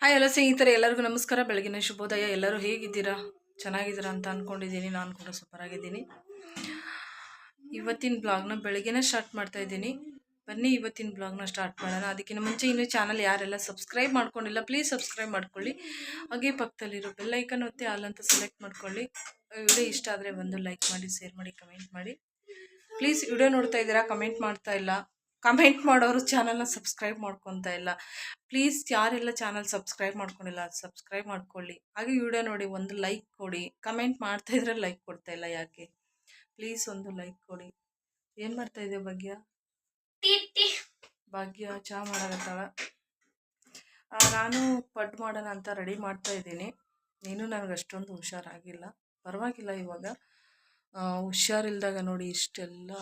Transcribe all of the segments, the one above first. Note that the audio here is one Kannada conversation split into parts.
ಹಾಯ್ ಎಲ್ಲ ಸ್ನೇಹಿತರೆ, ಎಲ್ಲರಿಗೂ ನಮಸ್ಕಾರ. ಬೆಳಗಿನ ಶುಭೋದಯ. ಎಲ್ಲರೂ ಹೇಗಿದ್ದೀರಾ? ಚೆನ್ನಾಗಿದ್ದೀರಾ ಅಂತ ಅಂದ್ಕೊಂಡಿದ್ದೀನಿ ನಾನು ಕೂಡ ಸೂಪರ್ ಆಗಿದ್ದೀನಿ. ಇವತ್ತಿನ ಬ್ಲಾಗ್ನ ಬೆಳಗ್ಗೆನೇ ಸ್ಟಾರ್ಟ್ ಮಾಡ್ತಾ ಇದ್ದೀನಿ. ಬನ್ನಿ, ಇವತ್ತಿನ ಬ್ಲಾಗ್ನ ಸ್ಟಾರ್ಟ್ ಮಾಡೋಣ. ಅದಕ್ಕಿಂತ ಮುಂಚೆ ಇನ್ನೂ ಚಾನಲ್ ಯಾರೆಲ್ಲ ಸಬ್ಸ್ಕ್ರೈಬ್ ಮಾಡ್ಕೊಂಡಿಲ್ಲ ಪ್ಲೀಸ್ ಸಬ್ಸ್ಕ್ರೈಬ್ ಮಾಡ್ಕೊಳ್ಳಿ. ಹಾಗೆ ಪಕ್ಕದಲ್ಲಿರೋ ಬೆಲ್ಲೈಕನ್ ಒತ್ತಿ ಆಲ್ ಅಂತ ಸೆಲೆಕ್ಟ್ ಮಾಡ್ಕೊಳ್ಳಿ. ವಿಡಿಯೋ ಇಷ್ಟ ಆದರೆ ಒಂದು ಲೈಕ್ ಮಾಡಿ ಶೇರ್ ಮಾಡಿ ಕಮೆಂಟ್ ಮಾಡಿ. ಪ್ಲೀಸ್ ವಿಡಿಯೋ ನೋಡ್ತಾ ಇದ್ದೀರಾ? ಕಮೆಂಟ್ ಮಾಡ್ತಾ ಇಲ್ಲ. ಕಮೆಂಟ್ ಮಾಡೋರು ಚಾನಲ್ನ ಸಬ್ಸ್ಕ್ರೈಬ್ ಮಾಡ್ಕೊತಾ ಇಲ್ಲ. ಪ್ಲೀಸ್ ಯಾರೆಲ್ಲ ಚಾನಲ್ ಸಬ್ಸ್ಕ್ರೈಬ್ ಮಾಡ್ಕೊಂಡಿಲ್ಲ ಸಬ್ಸ್ಕ್ರೈಬ್ ಮಾಡ್ಕೊಳ್ಳಿ. ಹಾಗೆ ವಿಡಿಯೋ ನೋಡಿ ಒಂದು ಲೈಕ್ ಕೊಡಿ. ಕಮೆಂಟ್ ಮಾಡ್ತಾ ಇದ್ರೆ ಲೈಕ್ ಕೊಡ್ತಾ ಇಲ್ಲ ಯಾಕೆ? ಪ್ಲೀಸ್ ಒಂದು ಲೈಕ್ ಕೊಡಿ. ಏನು ಮಾಡ್ತಾ ಇದೆ ಭಾಗ್ಯ? ಭಾಗ್ಯ ಚಹಾ ಮಾಡಕತ್ತಾಳ? ನಾನು ಪಡ್ ಮಾಡೋಣ ಅಂತ ರೆಡಿ ಮಾಡ್ತಾ ಇದ್ದೀನಿ. ನೀನು ನನಗೆ ಅಷ್ಟೊಂದು ಹುಷಾರಾಗಿಲ್ಲ. ಪರವಾಗಿಲ್ಲ ಇವಾಗ. ಹುಷಾರಿಲ್ದಾಗ ನೋಡಿ ಇಷ್ಟೆಲ್ಲ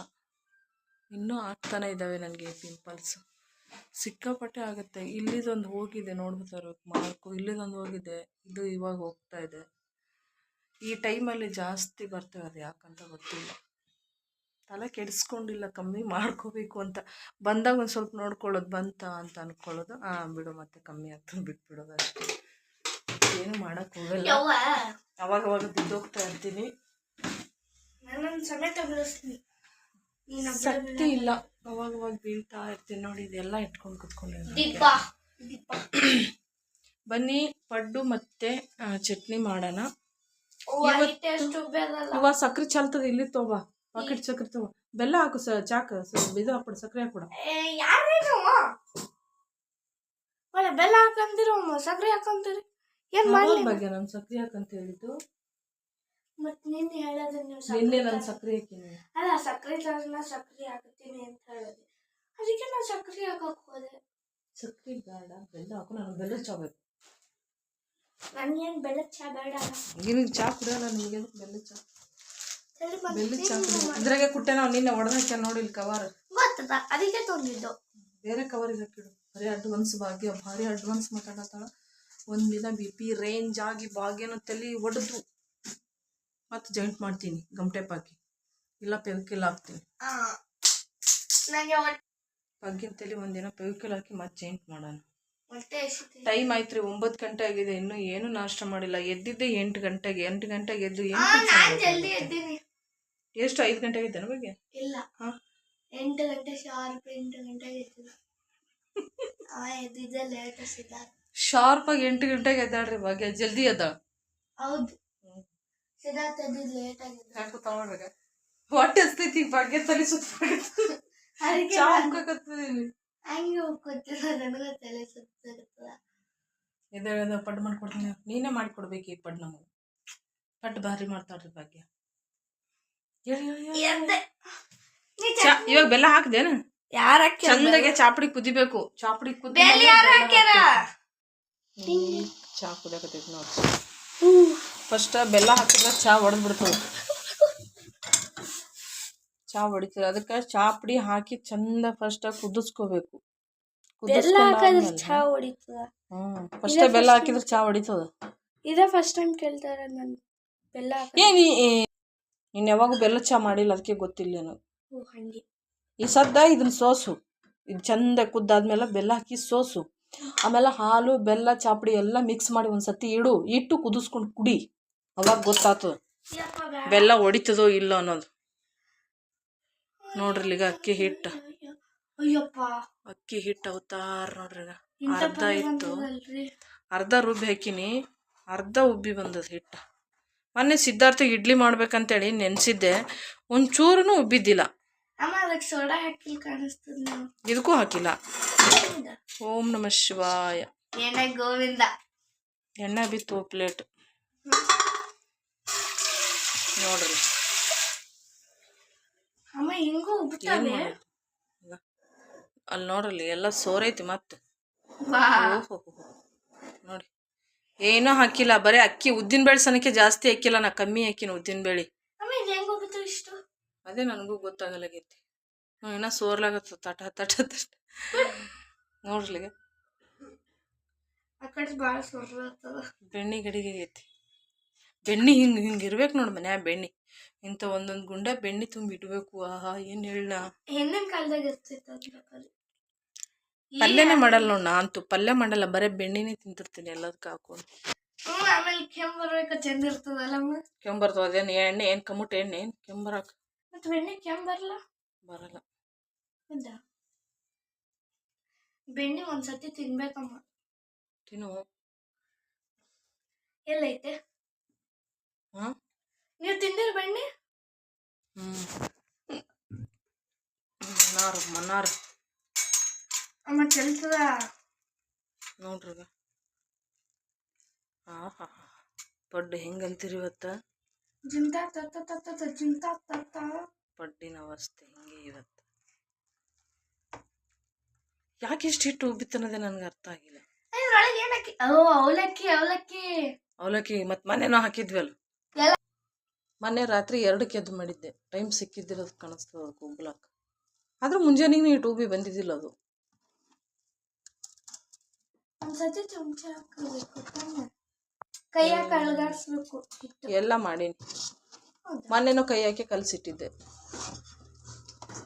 ಇನ್ನೂ ಆಗ್ತಾನೆ ಇದ್ದಾವೆ ನನಗೆ ಪಿಂಪಲ್ಸ್ ಸಿಕ್ಕಾಪಟ್ಟೆ ಆಗುತ್ತೆ. ಇಲ್ಲಿದೊಂದು ಹೋಗಿದೆ ಇರ್ಬೇಕು ಮಾರ್ಕು. ಇಲ್ಲಿದೊಂದು ಹೋಗಿದೆ ಇದು ಇವಾಗ ಹೋಗ್ತಾ ಇದೆ. ಈ ಟೈಮಲ್ಲಿ ಜಾಸ್ತಿ ಬರ್ತವೆ ಅದು ಯಾಕಂತ ಗೊತ್ತಿಲ್ಲ. ತಲೆ ಕೆಡಿಸ್ಕೊಂಡಿಲ್ಲ ಕಮ್ಮಿ ಮಾಡ್ಕೋಬೇಕು ಅಂತ. ಬಂದಾಗ ಒಂದು ಸ್ವಲ್ಪ ನೋಡ್ಕೊಳ್ಳೋದು ಬಂತ ಅಂತ ಅನ್ಕೊಳ್ಳೋದು. ಹಾಂ ಬಿಡು ಮತ್ತೆ ಕಮ್ಮಿ ಆಗ್ತದೆ ಬಿಟ್ಬಿಡೋದು ಅಷ್ಟೇ. ಏನು ಮಾಡೋಕ್ಕೆ ಹೋಗಲ್ಲ. ಅವಾಗ ಅವಾಗ ಬಿದ್ದೋಗ್ತಾ ಇರ್ತೀನಿ. ಸಮೇತ ಶಕ್ತಿ ಇಲ್ಲ. ಅವಾಗ ಅವಾಗ ಬೀಳ್ತಾ ಇರ್ತೀನಿ ನೋಡಿ ಇದೆಲ್ಲ ಇಟ್ಕೊಂಡು ಕುತ್ಕೊಂಡು ಬನ್ನಿ ಪಡ್ಡು ಮತ್ತೆ ಚಟ್ನಿ ಮಾಡೋಣ. ಇವಾಗ ಸಕ್ಕರೆ ಚಲ್ತದ ಇಲ್ಲಿ ತೋಬಾ. ಪಾಕೆಟ್ ಸಕ್ಕರೆ ತಗೋ. ಬೆಲ್ಲ ಹಾಕು ಸ ಚಾಕ ಇದು ಹಾಕ್ಬಿಡು ಸಕ್ಕರೆ ಹಾಕ್ಬಿಡು. ಬೆಲ್ಲ ಹಾಕಂತೀರ ಸಕ್ಕರೆ ಹಾಕಂತೀರಿ ಏನ್ ಬಗ್ಗೆ ನಾನು ಸಕ್ಕರೆ ಹಾಕಂತ ಹೇಳಿದ್ದು. ಮತ್ ನಿನ್ನೆ ಹೇಳೋದು ನೀವು ನಿನ್ನೆ ನಾನು ಸಕ್ರೆ ಹಾಕಿನಿ. ಅಲ್ಲ ಸಕ್ಕರೆ ತರನ ಸಕ್ಕರೆ ಹಾಕತ್ತೀನಿ ಅಂತ ಹೇಳಿದೆ. ಅದಕ್ಕೆ ನಾನು ಸಕ್ಕರೆ ಹಾಕಕ್ ಹೋದೆ. ಸಕ್ರೆ ಬೇಡ ಬೆಲ್ಲ ಹಾಕು ನಾನು ಬೆಲ್ಲ ಚಾ ಬೇಕು ನನಗೇನು ಬೆಲ್ಲದ ಚಾ ಬೇಡ ನಿನಗೆ ಚಾ ಕುಡಿಯೋಲ್ಲ ನಿಮಗೆ ಬೆಲ್ಲ ಚಾ? ಸರಿ ಮತ್ತೆ ಬೆಲ್ಲ ಚಾ ಇದ್ರಾಗೆ ಕುಟ್ಟೆ ನಾವು ನಿನ್ನೆ ಹೊಡೆದಾಕ ನೋಡಿ ಇಲ್ಲಿ ಕವರ್. ಗೊತ್ತದ ಅದಕ್ಕೆ ತೊಂದಿದ್ದು ಬೇರೆ ಕವರ್ ಹಾಕಿಡು. ಬರೀ ಅಡ್ವಾನ್ಸ್ ಭಾಗ್ಯ ಭಾರಿ ಅಡ್ವಾನ್ಸ್ ಮಾತಾಡತ್ತಾಳ. ಒಂದಿನ ದಿನ ಬಿ ಪಿ ರೇಂಜ್ ಆಗಿ ಭಾಗ್ಯನ ತಲೆ ಒಡೆದು. ಮತ್ತೆ ಜಾಯಿಂಟ್ ಮಾಡ್ತೀನಿ ಗಮ್ಟೆಪ್ ಹಾಕಿ. ಇಲ್ಲ ಪೆವಿಕಿಲ್ ಹಾಕ್ತೀನಿ. ಭಾಗ್ಯನ ತಲೆ ಒಂದಿನ ಪೆವಿಕಿಲ್ ಹಾಕಿ ಮತ್ತೆ ಜಾಯಿಂಟ್ ಮಾಡೋಣ. ಟೈಮ್ ಆಯ್ತು ರೀ ಒಂಬತ್ತು ಗಂಟೆ ಆಗಿದೆ ಇನ್ನೂ ಏನು ನಾಷ್ಟ ಮಾಡಿಲ್ಲ. ಎದ್ದಿದ್ದೆ ಎಂಟು ಗಂಟೆಗೆ ಎಂಟು ಗಂಟೆಗೆ ಎದ್ದು ಏನು ಎದ್ದೀನಿ. ಎಷ್ಟು ಐದು ಗಂಟೆಗೆ ಆಗಿದೆ ಬಗ್ಗೆ ಇಲ್ಲ. ಎಂಟು ಗಂಟೆ ಶಾರ್ಪ್ ಎಂಟು ಗಂಟೆಗೆ ಎದ್ದಿದ್ದೆ. ಸಿದ್ಧಾರ್ಥ ಶಾರ್ಪಾಗಿ ಎಂಟು ಗಂಟೆಗೆ ಎದ್ದಾಳ್ರಿ ಭಾಗ್ಯ. ಜಲ್ದಿ ಅದ ಹೌದು. ಯಾಕೋ ತಗೊಳ್ರಾಗ ಹೊಟ್ಟೆ ಹಸ್ತೈತಿ ಬಗ್ಗೆ ತಲೆ ಸುತ್ತ ಅದಕ್ಕೆ ಚಾ ನಾನು ಮುಖಕತ್ತಿದೀನಿ ಹಂಗೆ ಹೋಗ್ಕೊತಿಲ್ಲ ನನಗೂ ತಲೆ ಸುತ್ತಿರ್ತದ ಎದ್ದೇಳದ ಪಡ್ ಮಾಡ್ಕೊಡ್ತೀನಿ ನೀನೇ ಮಾಡಿಕೊಡ್ಬೇಕು ಈ ಪಡ್ ನಮಗೆ. ಪಟ್ ಭಾರಿ ಮಾಡ್ತಾಳ್ರಿ ಭಾಗ್ಯ. ಇವಾಗ ಬೆಲ್ಲ ಹಾಕ್ದೇನು? ಯಾರ ಚಂದಾಗೆ ಚಾಪಡಿ ಕುದಿಬೇಕು. ಚಾಪಡಿ ಕುದಿ ಚಾ ಕುದಿಯಕತ್ತೈತಿ ನೋಡಿ. ಫಸ್ಟ್ ಬೆಲ್ಲ ಹಾಕಿದ್ರೆ ಚಾ ಒಡೆದ್ ಬಿಡ್ತದೆ ಚಾ ಹೊಡಿತದೆ ಅದಕ್ಕೆ ಚಾಪಡಿ ಹಾಕಿ ಚಂದ ಫಸ್ಟ್ ಕುದಿಸ್ಕೋಬೇಕು. ಬೆಲ್ಲ ಹಾಕಿದ್ರೆ ಕುದಿಸ್ಕೊಂಡಾದ್ಮೇಲೆ ಚಾ ಹೊಡಿತದ? ಹ್ಮ್. ಫಸ್ಟ್ ಬೆಲ್ಲ ಹಾಕಿದ್ರೆ ಚಾ ಹೊಡಿತದ? ಇದೇ ಫಸ್ಟ್ ಟೈಮ್ ಕೇಳ್ತಾರ ನಾನು. ಬೆಲ್ಲ ಏ ನೀ ನೀನು ಯಾವಾಗೂ ಬೆಲ್ಲ ಚಾ ಮಾಡಿಲ್ಲ ಅದಕ್ಕೆ ಗೊತ್ತಿಲ್ಲ ನನಗೆ ಓ ಹಂಗೆ. ಈ ಸದ್ದ ಇದನ್ ಸೋಸು. ಇದು ಚಂದ ಕುದ್ದಾದ್ಮೇಲೆ ಬೆಲ್ಲ ಹಾಕಿ ಸೋಸು. ಆಮೇಲೆ ಹಾಲು ಬೆಲ್ಲ ಚಾಪಡಿ ಎಲ್ಲ ಮಿಕ್ಸ್ ಮಾಡಿ ಒಂದ್ಸತಿ ಇಡು. ಇಟ್ಟು ಕುದಿಸ್ಕೊಂಡು ಕುಡಿ. ಅವಾಗ ಗೊತ್ತಾತು. ಬೆಲ್ಲ ಹೊಡಿತದೋ ಇಲ್ಲ ಅನ್ನೋದು. ನೋಡ್ರಿ ಈಗ ಅಕ್ಕಿ ಹಿಟ್ಟು. ಅಕ್ಕಿ ಹಿಟ್ಟು ಅವತಾರ ನೋಡ್ರಿ ಈಗ ಅರ್ಧ ಇತ್ತು. ಅರ್ಧ ರುಬ್ಬಿ ಹಾಕಿನಿ. ಅರ್ಧ ಉಬ್ಬಿ ಬಂದದ ಹಿಟ್ಟು. ಮೊನ್ನೆ ಸಿದ್ಧಾರ್ಥ ಇಡ್ಲಿ ಮಾಡ್ಬೇಕಂತೇಳಿ ನೆನೆಸಿದ್ದೆ. ಒಂಚೂರು ಉಬ್ಬಿದ್ದಿಲ್ಲ. ಇದಕ್ಕೂ ಹಾಕಿಲ್ಲ. ಓಂ ನಮ ಶಿವಾಯ. ಗೋವಿಂದ. ಎಣ್ಣೆ ಬಿತ್ತು ಪ್ಲೇಟ್. ನೋಡ್ರಿ. ಅಮ್ಮ ಹಿಂಗೂ ಉಬ್ತಾವೆ ಅಲ್ಲಿ ನೋಡ್ರಿ ಎಲ್ಲ ಸೋರೈತಿ ಮತ್ತು. ನೋಡಿ. ಏನೂ ಹಾಕಿಲ್ಲ. ಬರೀ ಅಕ್ಕಿ ಉದ್ದಿನ ಬೇಳೆ ಸನಕ್ಕೆ ಜಾಸ್ತಿ ಹಾಕಿಲ್ಲ ನಾ ಕಮ್ಮಿ ಹಾಕಿನ ಉದ್ದಿನ ಬೇಳೆ. ಅದೇ ನನಗೂ ಗೊತ್ತಾಗಲಾಗೈತಿ. ಹ್ಞೂ ಇನ್ನೂ ಸೋರ್ಲಾಗತ್ತ ತಟ ತಟ ತಟ. ಸೊರ್ಲತ್ತದ ಬೆಣ್ಣೆ ಗಡಿಗೆ ಆಗೈತಿ ಬೆಣ್ಣೆ ಹಿಂಗೆ ಹಿಂಗೆ ಇರ್ಬೇಕು ನೋಡಿ ಮನ್ಯಾಗ ಬೆಣ್ಣೆ. ಇಂಥ ಒಂದೊಂದು ಗುಂಡ ಬೆಣ್ಣೆ ತುಂಬಿ ಇಡಬೇಕು. ಆಹಾ ಏನು ಹೇಳ ಹಿಂದಿನ ಕಾಲದಾಗ ಪಲ್ಯನೇ ಮಾಡಲ್ಲ ನೋಡ್ ನಾ ಅಂತೂ ಪಲ್ಯ ಮಾಡಲ್ಲ ಬರೇ ಬೆಣ್ಣಿನೇ ತಿಂತಿರ್ತೀನಿ ಎಲ್ಲದಕ್ಕೆ ಹಾಕೊಂಡು. ಆಮೇಲೆ ಕೆಮ್ಮು ಬರ್ಬೇಕು ಚಂದ ಇರ್ತದಲ್ಲ ಕೆಂಬರ್ತವ ಅದೇನು ಎಣ್ಣೆ ಏನು ಕಮ್ಮುಟ್ ಎಣ್ಣೆ ಏನು ಬರಾಕ? ಮತ್ತೆ ಬೆಣ್ಣೆ ಕೆಮ್ಮು ಬರಲ್ಲ? ಬರಲ್ಲ. ಹೌದಾ? ಬೆಣ್ಣೆ ಒಂದ್ಸತಿ ತಿನ್ಬೇಕಮ್ಮ. ತಿನ್ನು. ಎಲ್ಲೈತೆ? ಹಾಂ? ನೀವು ತಿಂದಿರ ಬಣ್ಣಿ? ಮನ್ನಾರು ಮನ್ನಾರು. ಅಮ್ಮ ಚೆಲ್ತದ ನೋಡ್ರಿ ಆಹಾ ಪಡ್ಡು ಹೆಂಗೆ ಅಂತೀರಿ ಇವತ್ತು? ಜಿಂತ ತತ್ತ ತತ್ತ ಜಿಂತಾ ತತ್ತ ಪಡ್ಡಿನ ಅವಸ್ಥೆ ಹಿಂಗೆ ಇವತ್ತು? ಯಾಕೆ ಇಷ್ಟು ಹಿಟ್ಟು ಉಬ್ಬಿತ್ತನ್ನೋದೇ ನನಗೆ ಅರ್ಥ ಆಗಿಲ್ಲ. ಅವಲಕ್ಕಿ ಅವಲಕ್ಕಿ. ಅವಲಕ್ಕಿ ಮತ್ತೆ ಮನೇನೋ ಹಾಕಿದ್ವಲ್ಲ. ಮೊನ್ನೆ ರಾತ್ರಿ ಎರಡಕ್ಕೆ ಎದ್ದು ಮಾಡಿದ್ದೆ. ಟೈಮ್ ಸಿಕ್ಕಿದ್ದಿರೋದು ಕಾಣಿಸ್ತದ ಉಬ್ಲಾಕ ಆದ್ರೆ ಮುಂಜಾನೆಗೆ ಈ ಟೂಬಿ ಬಂದಿದ್ದಿಲ್ಲ ಅದು. ಎಲ್ಲ ಮಾಡೀನಿ? ಮೊನ್ನೆನೂ ಕೈ ಹಾಕಿ ಕಲಸಿಟ್ಟಿದ್ದೆ.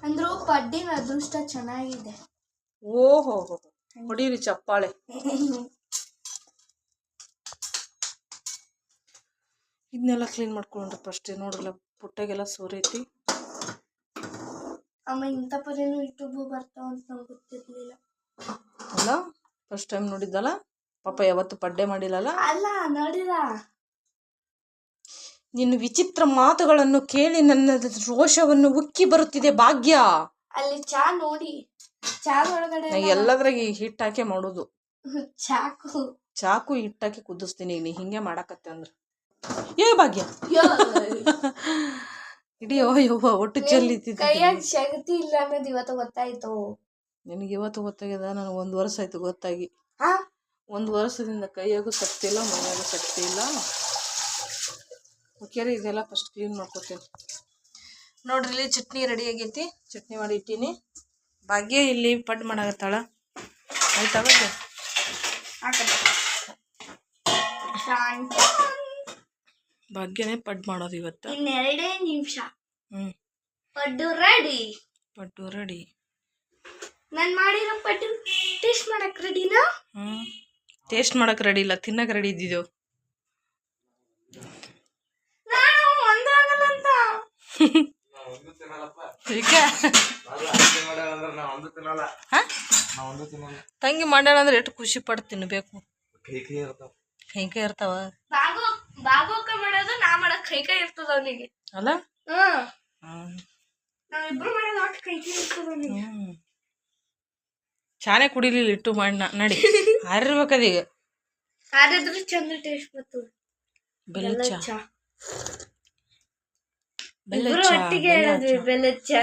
ಅಂದ್ರೂ ಪಡ್ಡಿನ ಅದೃಷ್ಟ ಚೆನ್ನಾಗಿದೆ. ಓಹೋ ಹೊಡೀರಿ ಚಪ್ಪಾಳೆ. ಇದನ್ನೆಲ್ಲ ಕ್ಲೀನ್ ಮಾಡ್ಕೊಂಡ್ರೆ ಫಸ್ಟ್ ನೋಡ್ರಲ್ಲ ಪುಟ್ಟಾಗೆಲ್ಲ ಸೋರೈತಿ. ಅಮ್ಮ ಇಂಥ ಪರ್ಯನು ಯೂಟ್ಯೂಬು ಬರ್ತಾವ ಅಂತ ನಂಗೆ ಗೊತ್ತಿರಲಿಲ್ಲ. ಅಲ್ಲ ಫಸ್ಟ್ ಟೈಮ್ ನೋಡಿದ್ದಲ್ಲ? ಪಾಪ ಯಾವತ್ತು ಪಡ್ಡೆ ಮಾಡಿಲ್ಲಲ್ಲ? ಅಲ್ಲ ನೋಡಿಲ್ಲ. ನಿನ್ನ ವಿಚಿತ್ರ ಮಾತುಗಳನ್ನು ಕೇಳಿ ನನ್ನ ರೋಷವನ್ನು ಉಕ್ಕಿ ಬರುತ್ತಿದೆ ಭಾಗ್ಯ. ಅಲ್ಲಿ ಚಾ ನೋಡಿ. ಚಾ ಒಳಗಡೆ ನಾ ಎಲ್ಲದ್ರಾಗ ಈ ಹಿಟ್ಟು ಹಾಕಿ ಮಾಡೋದು. ಚಾಕು. ಚಾಕು ಹಿಟ್ಟಾಕಿ ಕುದಿಸ್ತೀನಿ. ಈಗ ನೀ ಹಿಂಗೆ ಮಾಡಾಕತ್ತೆ ಅಂದ್ರ. ಏ ಭಾಗ್ಯ. ಇಡೀ ಯವ್ವ ಒಟ್ಟು ಚೆಲ್ಲಿತ್ತಿದ್ದೆ ಕೈಯಾಗ ಶಕ್ತಿ ಇಲ್ಲ ಅನ್ನೋದು ಇವತ್ತು ಗೊತ್ತಾಯ್ತು. ನಿನಗೆ ಇವತ್ತು ಗೊತ್ತಾಗ್ಯದ? ನನಗೆ ಒಂದು ವರ್ಷ ಆಯ್ತು ಗೊತ್ತಾಗಿ. ಹಾ? ಒಂದು ವರ್ಷದಿಂದ ಕೈಯಾಗೂ ಶಕ್ತಿ ಇಲ್ಲ ಮನೆಯಾಗೂ ಶಕ್ತಿ ಇಲ್ಲ. ಓಕೆರಿ ಇದೆಲ್ಲ ಫಸ್ಟ್ ಕ್ಲೀನ್ ಮಾಡ್ಕೊತೀನಿ. ನೋಡ್ರಿ ಇಲ್ಲಿ ಚಟ್ನಿ ರೆಡಿ ಆಗೈತಿ. ಚಟ್ನಿ ಮಾಡಿ ಇಟ್ಟೀನಿ. ಭಾಗ್ಯ ಇಲ್ಲಿ ಪಡ್ ಮಾಡಾಕತ್ತಾಳ. ಆಯ್ತಾ ಭಾಗ್ಯ? ಭಾಗ್ಯನೇ ಪಡ್ ಮಾಡೋದು ಇವತ್ತು. ಇನ್ನೆರಡೇ ನಿಮಿಷ. ಹ್ಮ್. ಪಡ್ಡು ರೆಡಿ ಪಡ್ಡು ರೆಡಿ ನಾನು ಮಾಡಿರೋ ಪಡ್ಡು ಟೇಸ್ಟ್ ಮಾಡಕ್ ರೆಡಿನಾ ಹ್ಮ್. ಟೇಸ್ಟ್ ಮಾಡಕ್ ರೆಡಿ ಇಲ್ಲ ತಿನ್ನಕ್ ರೆಡಿ ಇದ್ದಿದ್ದು. ನಾನು ಅಂತ? ತಂಗಿ ಮಾಡ್ಯಾಳ ಅಂದ್ರೆ ಎಷ್ಟು ಖುಷಿ ಪಟ್ಟು ತಿನ್ಬೇಕು. ಹಿಂಗೆ ಇರ್ತಾವ. ಬಾಗು. ಬಾಗೋಕ ಮಾಡೋದು ನಾ ಮಾಡಕ್ ಕೈ ಕೈ ಇರ್ತದ ಅವನಿಗೆ. ಅಲ್ಲ? ಹ್ಮ್. ನಾವಿಬ್ರು ಮಾಡೋದು ಒಟ್ಟು ಕೈ ಕೈ ಇರ್ತದ ಅವನಿಗೆ. ಚಾನೆ ಕುಡಿಲಿಲ್ಲ ಇಟ್ಟು ಮಾಡಿ ನಾ- ನಡಿ. ಹಾರಿರ್ಬೇಕದೀಗ ಆದ್ರೆ ಚಂದ ಟೇಸ್ಟ್ ಬರ್ತದ. ಬೆಲ್ಲ ಚಾ. ಬೆಲ್ಲ ಚಾ ಒಟ್ಟಿಗೆ ಬೆಲ್ಲ ಹೇಳಿದ್ವಿ ಚಾ.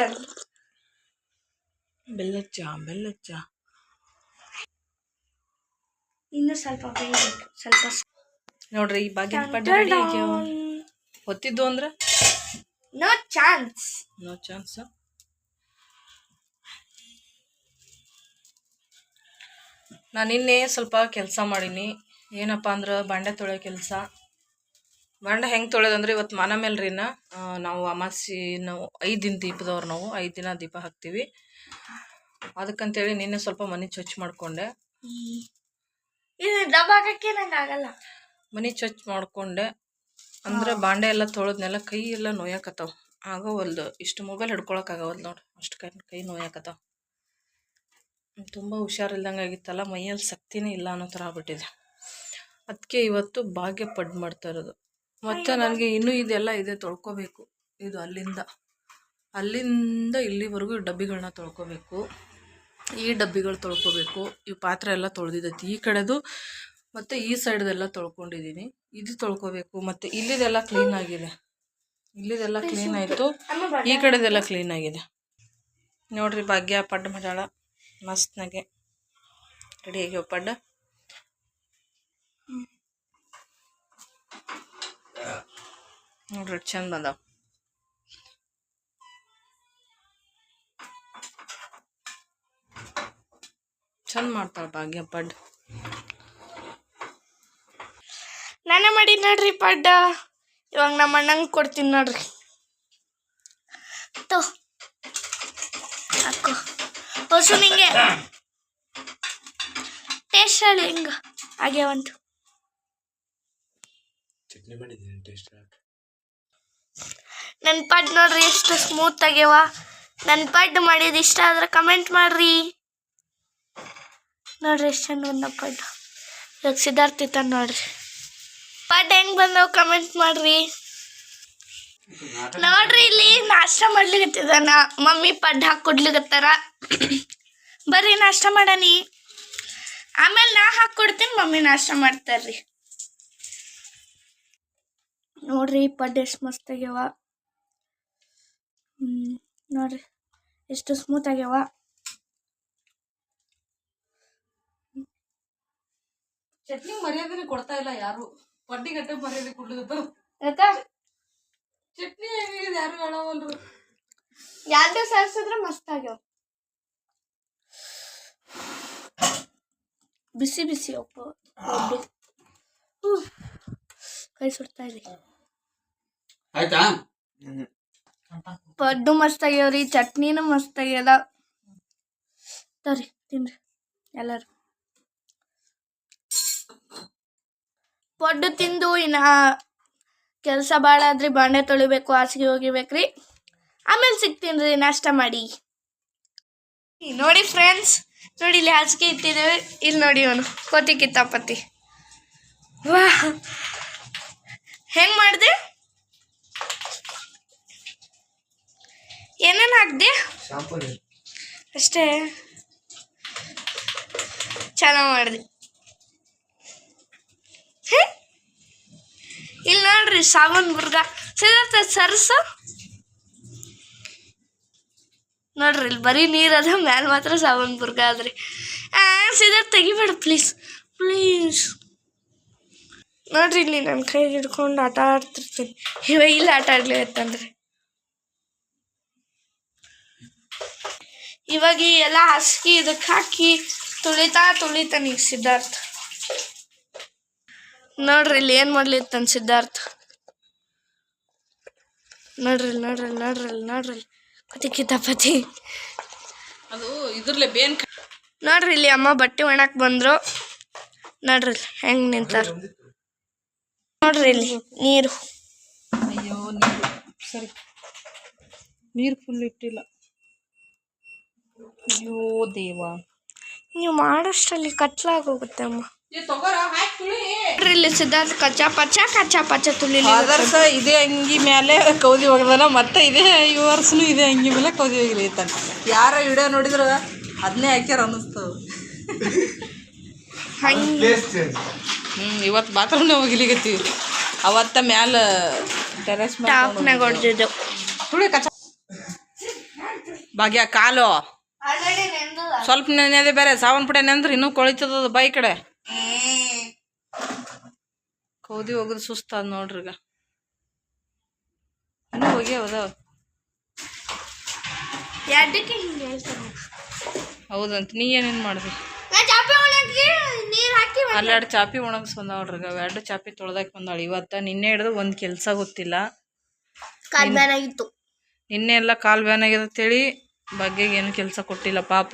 ಬೆಲ್ಲ ಚಾ. ಬೆಲ್ಲ ಚಾ ಇನ್ನು ಸ್ವಲ್ಪ ಬೇಯಬೇಕು ಸ್ವಲ್ಪ ನೋಡ್ರಿ ಈ ಬಾಗಿನ ಪಡ್ಡೆ ರೆಡಿ ಆಗ್ಯಾವ ಹೊತ್ತಿದ್ದು ಅಂದ್ರೆ? ನೋ ಚಾನ್ಸ್ ನೋ ಚಾನ್ಸ್ ನಾನು ನಿನ್ನೆ ಸ್ವಲ್ಪ ಕೆಲಸ ಮಾಡೀನಿ. ಏನಪ್ಪ ಅಂದ್ರೆ ಬಾಂಡೆ ತೊಳೆಯೋ ಕೆಲಸ. ಬಾಂಡೆ ಹೆಂಗೆ ತೊಳೆದಂದ್ರೆ ಇವತ್ತು ಮನ ಮೇಲ್ರಿನ ಆ, ನಾವು ಅಮಾಸಿ ನಾವು ಐದು ದಿನ ದೀಪದವ್ರು ನಾವು ಐದು ದಿನ ದೀಪ ಹಾಕ್ತೀವಿ. ಅದಕ್ಕಂತೇಳಿ ನಿನ್ನೆ ಸ್ವಲ್ಪ ಮನೆ ಸ್ವಚ್ಛ ಮಾಡಿಕೊಂಡೆ. ಆಗಲ್ಲ. ಮನೆ ಚಚ್ ಮಾಡಿಕೊಂಡೆ. ಅಂದ್ರೆ ಬಾಂಡೆ ಎಲ್ಲ ತೊಳೆದ್ನೆಲ್ಲ ಕೈ ಎಲ್ಲ ನೋಯಾಕತ್ತಾವ. ಒಂದು ಇಷ್ಟು ಮೊಬೈಲ್ ಹಿಡ್ಕೊಳಕ್ಕಾಗವಲ್ದು ನೋಡಿ. ಅಷ್ಟು ಕೈ ಕೈ ನೋಯಾಕತ್ತಾವ. ತುಂಬ ಹುಷಾರಿಲ್ದಂಗೆ ಆಗಿತ್ತಲ್ಲ. ಮೈಯಲ್ಲಿ ಶಕ್ತಿನೇ ಇಲ್ಲ ಅನ್ನೋ ಥರ ಆಗ್ಬಿಟ್ಟಿದೆ. ಅದಕ್ಕೆ ಇವತ್ತು ಭಾಗ್ಯ ಪಡ್ ಮಾಡ್ತಾ ಇರೋದು. ಮತ್ತೆ ನನಗೆ ಇನ್ನೂ ಇದೆಲ್ಲ ಇದೆ ತೊಳ್ಕೊಬೇಕು. ಇದು ಅಲ್ಲಿಂದ. ಅಲ್ಲಿಂದ ಇಲ್ಲಿವರೆಗೂ ಡಬ್ಬಿಗಳನ್ನ ತೊಳ್ಕೊಬೇಕು. ಈ ಡಬ್ಬಿಗಳು ತೊಳ್ಕೊಬೇಕು. ಈ ಪಾತ್ರೆ ಎಲ್ಲ ತೊಳೆದಿದ್ದೈತಿ. ಈ ಕಡೆದು ಮತ್ತು ಈ ಸೈಡ್ದೆಲ್ಲ ತೊಳ್ಕೊಂಡಿದ್ದೀನಿ. ಇದು ತೊಳ್ಕೊಬೇಕು ಮತ್ತು ಇಲ್ಲಿದೆಲ್ಲ ಕ್ಲೀನ್ ಆಗಿದೆ. ಇಲ್ಲಿದೆಲ್ಲ ಕ್ಲೀನ್ ಆಯಿತು. ಈ ಕಡೆದೆಲ್ಲ ಕ್ಲೀನ್ ಆಗಿದೆ. ನೋಡ್ರಿ ಭಾಗ್ಯ ಪಡ್ಡು ಮಸ್ತ್ ಮಸ್ತ್ನಾಗೆ. ರೆಡಿ ಆಗ್ಯಾವ ಪಡ್ಡ? ನೋಡ್ರಿ ಚಂದ ಬಂದಾವ ಚಂದ ಮಾಡ್ತಾಳ ಭಾಗ್ಯ ಪಡ್ ನಾನೇ ಮಾಡಿ ನೋಡ್ರಿ ಪಡ್ಡ. ಇವಾಗ ನಮ್ಮ ಅಣ್ಣಂಗೆ ಕೊಡ್ತೀನಿ ನೋಡ್ರಿ. ತೋ. ಹಾಕು. ಹೊಸು ನಿಂಗೆ. ಟೇಸ್ಟ್ ಹೇಳಿ ಹಾಗೆ. ಆಗ್ಯಾವಂತ ಚಟ್ನಿ ಮಾಡಿದ್ದೀನಿ ಟೇಸ್ಟ್ ನನ್ನ ಪಡ್ ನೋಡ್ರಿ ಎಷ್ಟು ಸ್ಮೂತ್ ಆಗ್ಯಾವ. ನನ್ನ ಪಡ್ ಮಾಡಿದ ಇಷ್ಟ ಆದ್ರೆ ಕಮೆಂಟ್ ಮಾಡ್ರಿ. ನೋಡ್ರಿ ಎಷ್ಟು ಚೆನ್ನ ಬಂದ ಪಡ್ ಇವಾಗ ಸಿದ್ಧಾರ್ಥ ನೋಡ್ರಿ. ಪಡ್ ಹೆಂಗ್ ಬಂದವ್ ಕಮೆಂಟ್ ಮಾಡ್ರಿ. ನೋಡ್ರಿ ಇಲ್ಲಿ ನಾಷ್ಟ ಮಾಡ್ಲಿಕತ್ತಿದಾನ ಮಮ್ಮಿ ಪಡ್ ಹಾಕಿ ಕೊಡ್ಲಿಕತ್ತಾರ. ಬರ್ರಿ ನಾಷ್ಟ ಮಾಡನಿ ಆಮೇಲೆ ನಾ ಹಾಕಿ ಕೊಡ್ತೀನಿ, ಮಮ್ಮಿ ನಾಷ್ಟ ಮಾಡ್ತಾರ್ರಿ. ನೋಡ್ರಿ ಪಡ್ ಎಷ್ಟು ಮಸ್ತ್ ಆಗ್ಯಾವ. ನೋಡ್ರಿ ಎಷ್ಟು ಸ್ಮೂತ್ ಆಗ್ಯಾವ. ಚಟ್ನಿ ಮರ್ಯಾದನೆ ಕೊಡ್ತಾ ಇಲ್ಲ ಯಾರು. ಪಡ್ಡಿ ಗಟ್ಟೆ ಮರ್ಯಾದೆ ಕೊಡ್ಲಿಕತ್ತಾರ ಯಾಕ? ಚಟ್ನಿ ಹೇಗಿದೆ ಯಾರು ಹೇಳವಲ್ರು? ಯಾರು ಸೇರ್ಸಿದ್ರೆ ಮಸ್ತ್ ಆಗ್ಯಾವ. ಬಿಸಿ ಬಿಸಿ ಒಪ್ಪ ಒಬ್ಬರು ಕೈ ಸುಡ್ತಾ ಇದೆ ಆಯ್ತಾ? ಪಡ್ಡು ಮಸ್ತ್ ಆಗ್ಯಾವ್ರಿ ಚಟ್ನಿನೂ ಮಸ್ತ್ ಆಗ್ಯದ. ತರಿ ತಿನ್ರಿ. ಎಲ್ಲರೂ. ಪಡ್ಡು ತಿಂದು ಇನ್ನು ಕೆಲಸ ಭಾಳ ಆದ್ರಿ ಬಾಂಡೆ ತೊಳಿಬೇಕು ಹಾಸಿಗೆ ಹೋಗಿಬೇಕ್ರಿ. ಆಮೇಲೆ ಸಿಗ್ತೀನಿ ರೀ ನಾಷ್ಟ ಮಾಡಿ. ನೋಡಿ ಫ್ರೆಂಡ್ಸ್ ನೋಡಿ ಇಲ್ಲಿ ಹಾಸಿಗೆ ಇಟ್ಟಿದ್ದೇವೆ. ಇಲ್ಲಿ ನೋಡಿ ಅವನು ಕೋತಿ ಕಿತ್ತಾಪತಿ. ವಾ. ಹೆಂಗ್ ಮಾಡಿದೆ? ಏನೇನು ಹಾಕ್ದೆ? ಶಾಂಪೂ ಅಷ್ಟೇ. ಚೆನ್ನಾಗಿ ಮಾಡಿದೆ. ಇಲ್ಲಿ ನೋಡ್ರಿ, ಸಾಬೂನ್ ಬುರ್ಗ ಸಿಗತ್ತ ಸರ್ಸ. ನೋಡ್ರಿ ಇಲ್ಲಿ ಬರೀ ನೀರು ಅದ, ಮ್ಯಾಲ ಮಾತ್ರ ಸಾಬೂನ್ ಬುರ್ಗ ಅದ್ರಿ. ಆ ತೆಗಿಬೇಡ ಪ್ಲೀಸ್ ಪ್ಲೀಸ್ ನೋಡ್ರಿ, ಇಲ್ಲಿ ನನ್ನ ಕೈ ಹಿಡ್ಕೊಂಡು ಆಟ ಆಡ್ತಿರ್ತೀನಿ. ಇವಾಗ ಇಲ್ಲಿ ಆಟ ಆಡ್ಲಿ ಅಂತಂದ್ರೆ. ಇವಾಗ ಎಲ್ಲ ಹಸ್ಕಿ ಇದಕ್ಕೆ ಹಾಕಿ ತುಳಿತಾ ತುಳಿತಾನೆ ಈಗ ಸಿದ್ಧಾರ್ಥ. ನೋಡ್ರಿ ಇಲ್ಲಿ ಏನು ತನ್ ಸಿದ್ಧಾರ್ಥ. ನೋಡ್ರಿ ನೋಡ್ರಿ ನೋಡ್ರಿ ನೋಡ್ರಿ ಪತಿ ಕತಿ ಕಿತಾಪತಿ ಅದು ಇದ್ರಲ್ಲಿ ಬೇನ್ ನೋಡ್ರಿ ಇಲ್ಲಿ ಅಮ್ಮ ಬಟ್ಟೆ ಒಣಕ್ ಬಂದ್ರು. ನೋಡ್ರಿ ಹೆಂಗ್ ನಿಂತಾರ. ನೋಡ್ರಿ ಇಲ್ಲಿ ನೀರು. ಅಯ್ಯೋ ನೀರು. ಸರಿ. ನೀರು ಫುಲ್ ಇಟ್ಟಿಲ್ಲ. ಅಯ್ಯೋ ದೇವ. ನೀವು ಮಾಡೋಷ್ಟರಲ್ಲಿ ಕತ್ಲಾಗೋಗುತ್ತೆ ಅಮ್ಮ. ತಗೋರ ಹಾಕಿ ತುಳಿ ಇಲ್ಲಿ ಸಿದ್ಧಾರ್ಥ ಕಚ್ಚಾ ಪಚ್ಚ ಕಚ್ಚಾ ಪಚ್ಚ ತುಳಿಲಿ ಆದರ್ಶ ಇದೇ ಅಂಗಿ ಮೇಲೆ ಕೌದಿ ಹೋಗದಲ್ಲ ಮತ್ತೆ ಇದೇ ಈ ವರ್ಷನು ಇದೇ ಅಂಗಿ ಮೇಲೆ ಕೌದಿ ಒಗಿಲಿತ್ತಾನ ಯಾರ ವಿಡಿಯೋ ನೋಡಿದ್ರ ಅದನ್ನೇ ಹಾಕ್ಯಾರ ಅನ್ನಿಸ್ತದ. ಹಂಗೆ ಹ್ಞೂ ಇವತ್ತು ಬಾತ್ರೂಮ್ನೇ ಹೋಗಿಲಿಗತ್ತೀವಿ ಅವತ್ತ ಮ್ಯಾಲ ಟೆರೆಸ್ ಟಾಪ್ನಾಗ ಹೊಡ್ದಿದ್ದೆವು ತುಳಿ ಕಚ್ಚ. ಭಾಗ್ಯ ಕಾಲು. ಸ್ವಲ್ಪ ನೆನೆದೆ ಬೇರೆ ಸಾವನ್ ಪುಡೆ ನೆಂದ್ರೆ ಇನ್ನೂ ಕೊಳಿತದ ಬೈ ಕಡೆ. ಕೌದಿ ಒಗದು ಸುಸ್ತಾದ ನೋಡ್ರಿ ಈಗ. ಇನ್ನೂ ಹೌದ ಎರಡಕ್ಕೆ ಹಿಂಗೆ ಹೇಳ್ತಾರೆ? ಹೌದಂತ ನೀ ಏನೇನು ಮಾಡಿದ್ರಿ ಅಲ್ಲೆರಡು ಚಾಪಿ ಒಣಗಿಸ್ ಬಂದವ್ರಿ ಎರಡು ಚಾಪಿ ತೊಳ್ದಾಕ್ ಬಂದಾಳ. ಇವತ್ತ ನಿನ್ನೆ ಹಿಡ್ದು ಒಂದು ಕೆಲಸ ಗೊತ್ತಿಲ್ಲ. ಬ್ಯಾನ್ ನಿನ್ನೆ ಎಲ್ಲ ಕಾಲು ಬ್ಯಾನಾಗಿದೆ ಅಂತೇಳಿ ಭಾಗ್ಯಗೆ ಏನು ಕೆಲಸ ಕೊಟ್ಟಿಲ್ಲ ಪಾಪ.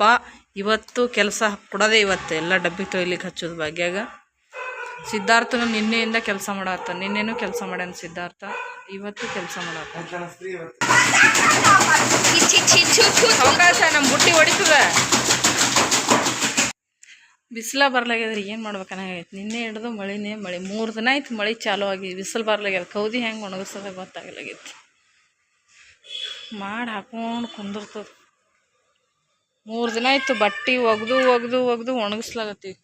ಇವತ್ತು ಕೆಲಸ ಕೊಡದೆ ಇವತ್ತು ಎಲ್ಲ ಡಬ್ಬಿ ತೊಯ್ಲಿಕ್ಕೆ ಹಚ್ಚೋದು ಭಾಗ್ಯಾಗ. ಸಿದ್ಧಾರ್ಥನು ನಿನ್ನೆಯಿಂದ ಕೆಲಸ ಮಾಡತ್ತ ನಿನ್ನೆನೂ ಕೆಲಸ ಮಾಡ್ಯಾನ ಸಿದ್ಧಾರ್ಥ. ಇವತ್ತು ಕೆಲಸ ಮಾಡತ್ತ ನಮ್ಮ ಬುಟ್ಟಿ ಹೊಡಿತದ? ಬಿಸಿಲ ಬರ್ಲಾಗ್ಯದ್ರಿ ಏನು ಮಾಡ್ಬೇಕನ್ನಾಗೈತೆ ನಿನ್ನೆ ಹಿಡ್ದು ಮಳಿನೇ ಮಳೆ. ಮೂರು ದಿನ ಆಯ್ತು ಮಳೆ ಚಾಲು ಆಗಿ ಬಿಸಿಲು ಬರ್ಲಾಗ್ಯದ. ಕೌದಿ ಹೆಂಗೆ ಒಣಗಿಸ್ತದೆ ಗೊತ್ತಾಗಲಾಗೈತಿ. ಮಾಡಿ ಹಾಕೊಂಡು ಕುಂದಿರ್ತದ. ಮೂರು ದಿನ ಆಯ್ತು ಬಟ್ಟೆ ಒಗ್ದು ಒಗ್ದು ಒಗ್ದು ಒಣಗಿಸ್ಲಾಗತ್ತೀವಿ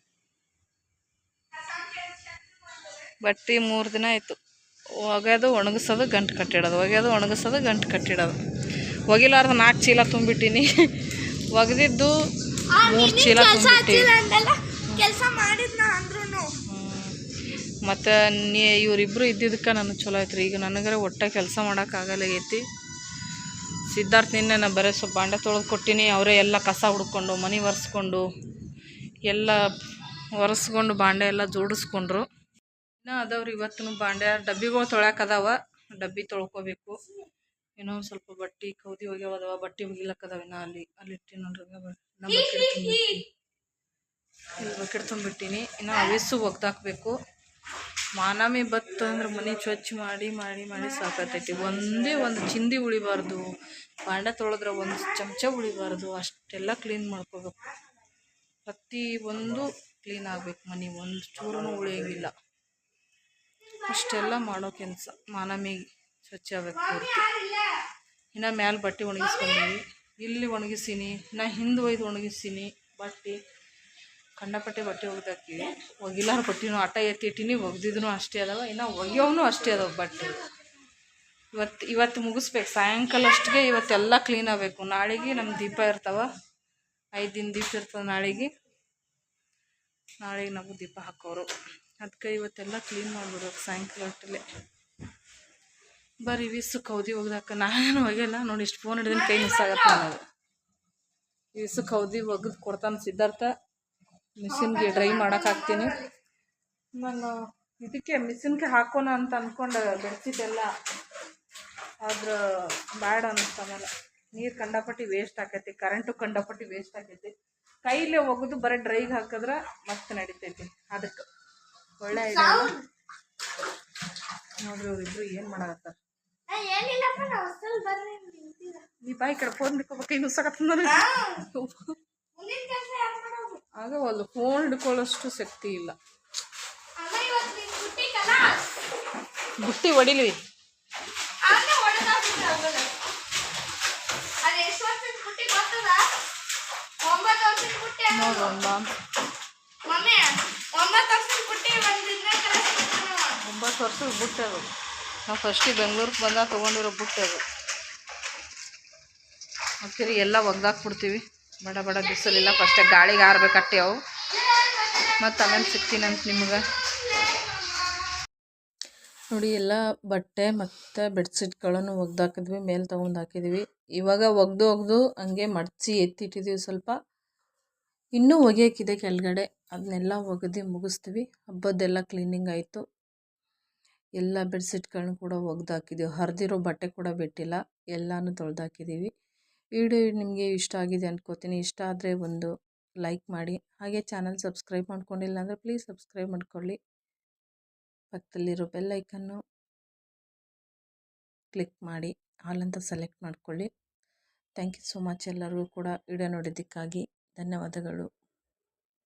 ಬಟ್ಟೆ ಮೂರು ದಿನ ಆಯಿತು. ಒಗೆದು ಒಣಗಿಸೋದು ಗಂಟು ಕಟ್ಟಿಡೋದು. ಒಗೆದು ಒಣಗಿಸೋದು ಗಂಟು ಕಟ್ಟಿಡೋದು. ಒಗಿಲಾರ್ದು ನಾಲ್ಕು ಚೀಲ ತುಂಬಿಟ್ಟಿನಿ. ಒಗೆದಿದ್ದು ಮೂರು ಚೀಲ ಮತ್ತು ನೀ ಇವರಿಬ್ಬರು ಇದ್ದಿದ್ದಕ್ಕೆ ನನಗೆ ಚಲೋ ಐತ್ರಿ ಈಗ ನನಗರ ಒಟ್ಟ ಕೆಲಸ ಮಾಡೋಕ್ಕಾಗಲಾಗೈತಿ ಸಿದ್ಧಾರ್ಥ ನಿನ್ನೆ ನಾನು ಬರೀ ಸ್ವಲ್ಪ ಬಾಂಡೆ ತೊಳೆದು ಕೊಟ್ಟಿನಿ, ಅವರೇ ಎಲ್ಲ ಕಸ ಹುಡ್ಕೊಂಡು, ಮನೆ ಒರೆಸ್ಕೊಂಡು, ಎಲ್ಲ ಒರೆಸ್ಕೊಂಡು ಬಾಂಡೆ ಎಲ್ಲ ಜೋಡಿಸ್ಕೊಂಡ್ರು. ಇನ್ನೂ ಅದಾವ್ರಿ ಇವತ್ತು ಬಾಂಡೆ, ಡಬ್ಬಿಗಳು ತೊಳ್ಯಾಕ ಅದಾವ, ಡಬ್ಬಿ ತೊಳ್ಕೊಬೇಕು. ಏನೋ ಸ್ವಲ್ಪ ಬಟ್ಟೆ ಕೌದಿ ಹೋಗ್ಯಾವ ಅದಾವ, ಬಟ್ಟೆ ಒಗಿಲಕ್ಕ ಅದಾವ ಅಲ್ಲಿ ಅಲ್ಲಿ ಇಟ್ಟಿನ ನೋಡ್ರಿ ಬಕೆಟ್ ತುಂಬಿಟ್ಟಿನಿ, ಇನ್ನು ಅವಿಸು ಒಗ್ದಾಕ್ಬೇಕು. ಮಾನಮಿ ಬತ್ತು ಅಂದ್ರೆ ಮನೆ ಸ್ವಚ್ಛ ಮಾಡಿ ಮಾಡಿ ಮಾಡಿ ಸಾಕತೈತಿ. ಒಂದೇ ಒಂದು ಚಿಂದಿ ಉಳಿಬಾರ್ದು. ಬಾಂಡೆ ತೊಳೆದ್ರೆ ಒಂದು ಚಮಚ ಉಳಿಬಾರ್ದು. ಅಷ್ಟೆಲ್ಲ ಕ್ಲೀನ್ ಮಾಡ್ಕೋಬೇಕು. ಪ್ರತಿ ಒಂದು ಕ್ಲೀನ್ ಆಗ್ಬೇಕು ಮನೆ. ಒಂದು ಚೂರೂ ಉಳಿಯೋಂಗಿಲ್ಲ. ಅಷ್ಟೆಲ್ಲ ಮಾಡೋ ಕೆಲಸ. ಮಾನಮಿಗೆ ಸ್ವಚ್ಛ ಆಗ್ಬೇಕು ಪೂರ್ತಿ. ಇನ್ನು ಮ್ಯಾಲೆ ಬಟ್ಟೆ ಒಣಗಿಸ್ಕೊಂಡೀವಿ. ಇಲ್ಲಿ ಒಣಗಿಸೀನಿ ನಾ ಹಿಂದೆ ಒಯ್ದು ಒಣಗಿಸೀನಿ ಬಟ್ಟೆ. ಕಂಡಪಟ್ಟೆ ಬಟ್ಟೆ ಒಗ್ದಾಕಿ ಒಗಿಲಾರ ಬಟ್ಟೆನೂ ಆಟ ಎತ್ತಿಟ್ಟಿನಿ ಒಗ್ದಿದ್ನು ಅಷ್ಟೇ ಅದಾವ. ಇನ್ನು ಒಗ್ಯೋವನು ಅಷ್ಟೇ ಅದಾವ ಬಟ್ಟೆ. ಇವತ್ತು ಇವತ್ತು ಮುಗಿಸ್ಬೇಕು. ಸಾಯಂಕಾಲ ಅಷ್ಟಿಗೆ ಇವತ್ತೆಲ್ಲ ಕ್ಲೀನ್ ಆಗಬೇಕು. ನಾಳೆಗೆ ನಮ್ಮ ದೀಪ ಇರ್ತಾವ. ಐದು ದಿನ ದೀಪ ಇರ್ತವೆ ನಾಳೆಗೆ. ನಾಳೆಗೆ ನಾವು ದೀಪ ಹಾಕೋರು. ಅದಕ್ಕೆ ಇವತ್ತೆಲ್ಲ ಕ್ಲೀನ್ ಮಾಡಿಬಿಡ್ಬೇಕು ಸಾಯಂಕಾಲ ಹೊಟ್ಟಲೆ ಬರ್ರಿ ವಿಸು ಕೌದಿ ಒಗ್ದಾಕ ನಾನೇನು ಒಗೆಯಲ್ಲ ನೋಡಿ ಇಷ್ಟು ಫೋನ್ ಹಿಡಿದಿನ ಕೈ ಮಿಸ್ ಆಗತ್ತೆ ನನಗೆ. ವಿಸು ಕೌದಿ ಒಗ್ದು ಕೊಡ್ತಾನೆ ಸಿದ್ಧಾರ್ಥ. ಮಿಷಿನ್ಗೆ ಡ್ರೈ ಮಾಡಕ್ಕೆ ಹಾಕ್ತೀನಿ. ನಾನು ಇದಕ್ಕೆ ಮಿಷಿನ್ಗೆ ಹಾಕೋಣ ಅಂತ ಅಂದ್ಕೊಂಡು ಬೆಳ್ತಿದ್ದೆಲ್ಲ ಆದ್ರೆ ಬ್ಯಾಡ ಅನ್ನಿಸ್ತು ಆಮೇಲೆ. ನೀರು ಕಂಡಪಟ್ಟಿ ವೇಸ್ಟ್ ಆಕೈತಿ ಕರೆಂಟು ಕಂಡಪಟ್ಟಿ ವೇಸ್ಟ್ ಆಕೈತಿ. ಕೈಲೇ ಒಗೆದು ಬರೀ ಡ್ರೈಗೆ ಹಾಕಿದ್ರೆ ಮತ್ತೆ ನಡಿತೈತಿ. ಅದಕ್ಕೆ ಒಳ್ಳೆ ಐಡಿಯಾ? ನೋಡ್ರಿ ಇಬ್ರು ಏನು ಮಾಡಕತ್ತಾರ. ನೀ ಬಾಯಿ ಕಡೆ ಫೋನ್ ಬಿಟ್ಕೋಬೇಕು ಇನ್ನು ಸಕತ್ ನನಗೆ ಒಂದು ಫೋನ್ ಹಿಡ್ಕೊಳ್ಳೋಷ್ಟು ಶಕ್ತಿ ಇಲ್ಲ. ಅಮ್ಮ. ಇವತ್ತು ನಿನ್ ಬುಟ್ಟಿ ಹೊಡಿಲಿ ಆಗ ವರ್ಷದ ಬುಟ್ಟಿ ಅದು. ಒಂಬತ್ತು ವರ್ಷದ ಬುಟ್ಟಿ ಅದು. ನಾವು ಫಸ್ಟಿಗೆ ಬೆಂಗಳೂರಿಗೆ ಬಂದಾಗ ತೊಗೊಂಡಿರೋ ಬುಟ್ಟಿ ಅದು. ಮತ್ತೆ ಎಲ್ಲ ಒಗ್ದಾಕ್ಬಿಡ್ತೀವಿ. ಬಡ ಬಡ ಬಿಸಿಲಿಲ್ಲ ಫಸ್ಟ್ ಗಾಳಿಗೆ ಆರ್ಬೇಕಟ್ಟೆ ಅವು. ಮತ್ತು ಆಮೇಲೆ ಸಿಗ್ತೀನಂತ ನಿಮ್ಗೆ. ನೋಡಿ, ಎಲ್ಲ ಬಟ್ಟೆ ಮತ್ತು ಬೆಡ್ಶೀಟ್ಗಳನ್ನು ಒಗ್ದಾಕಿದ್ವಿ, ಮೇಲೆ ತೊಗೊಂಡು ಹಾಕಿದ್ವಿ. ಇವಾಗ ಒಗ್ದು ಒಗ್ದು ಹಂಗೆ ಮಡಚಿ ಎತ್ತಿಟ್ಟಿದ್ದೀವಿ ಸ್ವಲ್ಪ. ಇನ್ನೂ ಒಗೆಯೋಕ್ಕಿದೆ ಕೆಳಗಡೆ. ಅದನ್ನೆಲ್ಲ ಒಗೆದು ಮುಗಿಸ್ತೀವಿ. ಹಬ್ಬದ್ದೆಲ್ಲ ಕ್ಲೀನಿಂಗ್ ಆಯಿತು. ಎಲ್ಲ ಬೆಡ್ಶೀಟ್ಗಳನ್ನ ಕೂಡ ಒಗ್ದು ಹಾಕಿದ್ದೀವಿ ಹರಿದಿರೋ ಬಟ್ಟೆ ಕೂಡ ಬಿಟ್ಟಿಲ್ಲ. ಎಲ್ಲನೂ ತೊಳ್ದು ಹಾಕಿದ್ದೀವಿ ವಿಡಿಯೋ ನಿಮಗೆ ಇಷ್ಟ ಆಗಿದೆ ಅಂದ್ಕೋತೀನಿ ಇಷ್ಟ ಆದರೆ ಒಂದು ಲೈಕ್ ಮಾಡಿ. ಹಾಗೆ ಚಾನಲ್ ಸಬ್ಸ್ಕ್ರೈಬ್ ಮಾಡ್ಕೊಂಡಿಲ್ಲ ಅಂದರೆ ಪ್ಲೀಸ್ ಸಬ್ಸ್ಕ್ರೈಬ್ ಮಾಡ್ಕೊಳ್ಳಿ. ಪಕ್ಕದಲ್ಲಿರೋ ಬೆಲ್ ಐಕನ್ನು ಕ್ಲಿಕ್ ಮಾಡಿ. ಆಲ್ ಅಂತ ಸೆಲೆಕ್ಟ್ ಮಾಡ್ಕೊಳ್ಳಿ. ಥ್ಯಾಂಕ್ ಯು ಸೊ ಮಚ್ ಎಲ್ಲರಿಗೂ ಕೂಡ ವಿಡಿಯೋ ನೋಡಿದ್ದಕ್ಕಾಗಿ. ಧನ್ಯವಾದಗಳು.